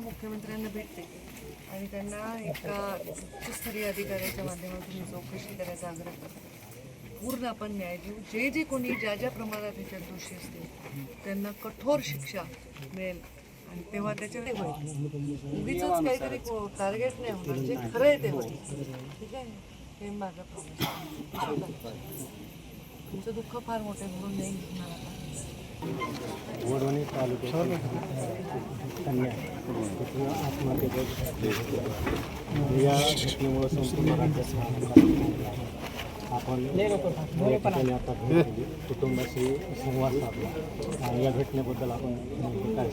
मुख्यमंत्र्यांना भेटते. आणि त्यांना एका उच्चस्तरीय अधिकाऱ्याच्या माध्यमातून चौकशी करायचा आग्रह करते पूर्ण आपण न्याय देऊ. जे जे कोणी ज्या ज्या प्रमाणात ह्याच्यात दोषी असतील त्यांना कठोर शिक्षा मिळेल. आणि तेव्हा त्याच्यात ते होईल. उगीच काहीतरी टार्गेट नाही होणार. जे खरं आहे ते होईल. ठीक आहे? हे माझं प्रॉब्लेम तुमचं दुःख फार मोठे म्हणून नाही घेणार वडवणी तालुक्यात कन्या. तिथून आत्महत्येचं या घटनेमुळे संपूर्ण राज्यात आपण या ठिकाणी आता भेट दिली. कुटुंबाशी संवाद साधला. आणि या घटनेबद्दल आपण काय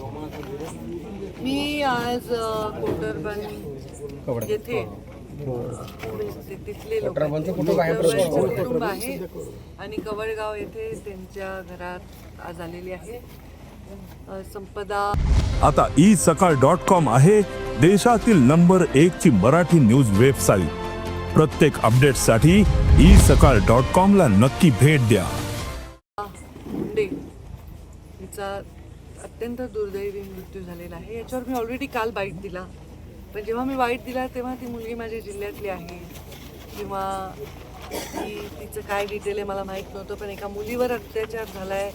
मी आज अ, कोटरबन येथे ते तिथले लोक कोटरबनचं कुटुंब आहे. आणि कवळगाव येथे त्यांच्या घरात आज आलेली आहे. अ, संपदा आता ई सकाळ डॉट कॉम आहे देशातील नंबर एक ची मराठी न्यूज वेबसाईट. प्रत्येक अपडेटसाठी ई सकाळ डॉट कॉम ला नक्की भेट द्या. मुंडे हिचा अत्यंत दुर्दैवी मृत्यू झालेला आहे. याच्यावर मी ऑलरेडी काल बाईट दिला. पण जेव्हा मी वाईट दिला तेव्हा ती मुलगी माझ्या जिल्ह्यातली आहे. किंवा ती तिचं काय डिटेल आहे मला माहीत नव्हतं पण एका मुलीवर अत्याचार झाला आहे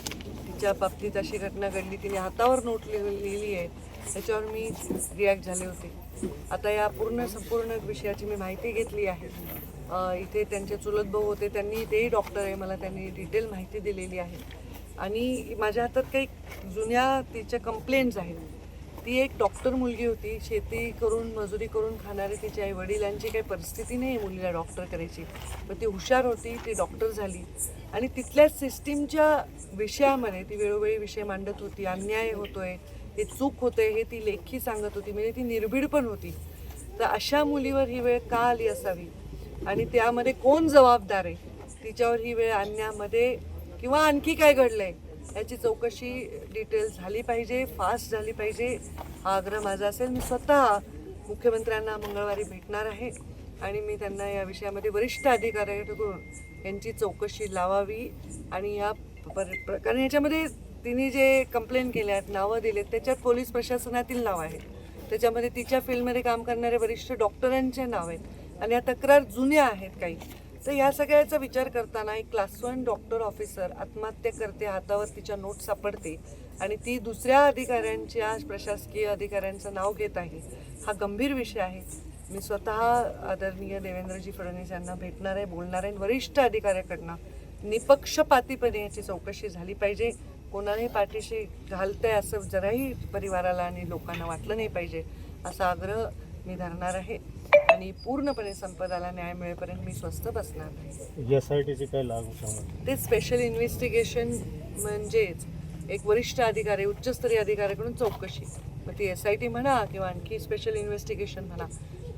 तिच्या बाबतीत अशी घटना घडली. तिने हातावर नोट लिह- लिहिली आहे. त्याच्यावर मी रिॲक्ट झाले होते. आता या पूर्ण संपूर्ण विषयाची मी माहिती घेतली आहे. इथे त्यांचे चुलत भाऊ होते. त्यांनी तेही डॉक्टर आहे. मला त्यांनी डिटेल माहिती दिलेली आहे. आणि माझ्या हातात काही जुन्या तिच्या कंप्लेंट्स आहेत. ती एक डॉक्टर मुलगी होती. शेती करून मजुरी करून खाणारी तिच्या आई वडिलांची काही परिस्थिती नाही आहे मुलीला डॉक्टर करायची. पण ती हुशार होती ती डॉक्टर झाली. आणि तिथल्या सिस्टीमच्या विषयामध्ये ती वेळोवेळी विषय मांडत होती. अन्याय होतोय हे चूक होते हे ती लेखी सांगत होती. म्हणजे ती निर्भीड पण होती. तर अशा मुलीवर ही वेळ का आली असावी? आणि त्यामध्ये कोण जबाबदार आहे? तिच्यावर ही वेळ आणण्यामध्ये किंवा आणखी काय घडलंय? याची चौकशी डिटेल झाली पाहिजे फास्ट झाली पाहिजे हा आग्रह माझा असेल. मी स्वतः मुख्यमंत्र्यांना मंगळवारी भेटणार आहे आणि मी त्यांना या विषयामध्ये वरिष्ठ अधिकाऱ्यांकडून यांची चौकशी लावावी आणि या पर प्र- कारण याच्यामध्ये तिने जे कंप्लेंट केल्या आहेत नावं दिलेत त्याच्यात पोलीस प्रशासनातील नाव आहेत. त्याच्यामध्ये तिच्या फील्डमध्ये काम करणारे वरिष्ठ डॉक्टरांचे नाव आहेत. आणि या तक्रार जुन्या आहेत काही. तर या सगळ्याचा विचार करताना एक क्लास वन डॉक्टर ऑफिसर आत्महत्या करते हातावर तिच्या नोट सापडते आणि ती दुसऱ्या अधिकाऱ्यांच्या प्रशासकीय अधिकाऱ्यांचं नाव घेत आहे. हा गंभीर विषय आहे. मी स्वतः आदरणीय देवेंद्रजी फडणवीस यांना भेटणार आहे बोलणार आहे वरिष्ठ अधिकाऱ्याकडनं निपक्षपातीपणे याची चौकशी झाली पाहिजे. कोणालाही पाठीशी घालतंय असं जराही परिवाराला आणि लोकांना वाटलं नाही पाहिजे असा आग्रह मी धरणार आहे. आणि पूर्णपणे संपदाला न्याय मिळेपर्यंत मी स्वस्थ बसणार नाही. काय लागू सांगा ते स्पेशल इन्व्हेस्टिगेशन म्हणजेच एक वरिष्ठ अधिकारी उच्चस्तरीय अधिकाऱ्याकडून चौकशी. मग ती एस आय टी म्हणा किंवा आणखी स्पेशल इन्व्हेस्टिगेशन म्हणा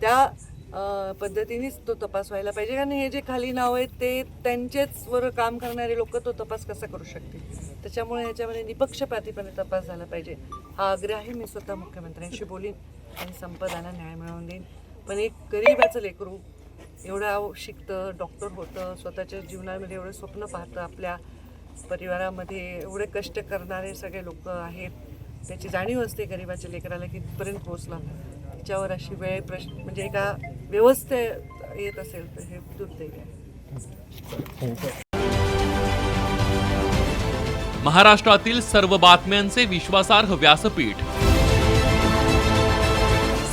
त्या पद्धतीनेच तो तपास व्हायला पाहिजे. कारण हे जे खाली नाव आहेत ते त्यांचेच वर काम करणारे लोक तो तपास कसा करू शकतील? त्याच्यामुळे ह्याच्यामध्ये निपक्षपातीपणे तपास झाला पाहिजे. हा आग्रहही मी स्वतः मुख्यमंत्र्यांशी बोलीन आणि संपदाला न्याय मिळवून देईन. पण एक गरीबाचं लेकरू एवढं शिकतं डॉक्टर होतं स्वतःच्या जीवनामध्ये एवढं स्वप्न पाहतं आपल्या परिवारामध्ये एवढे कष्ट करणारे सगळे लोक आहेत. त्याची जाणीव असते गरिबाच्या लेकराला कितपर्यंत पोहोचला त्याच्यावर अशी वेळ प्रश्न म्हणजे एका व्यवस्थे येत असेल तर हे दुर्दैवी आहे. महाराष्ट्रातील सर्व बातम्यांचे विश्वासार्ह व्यासपीठ.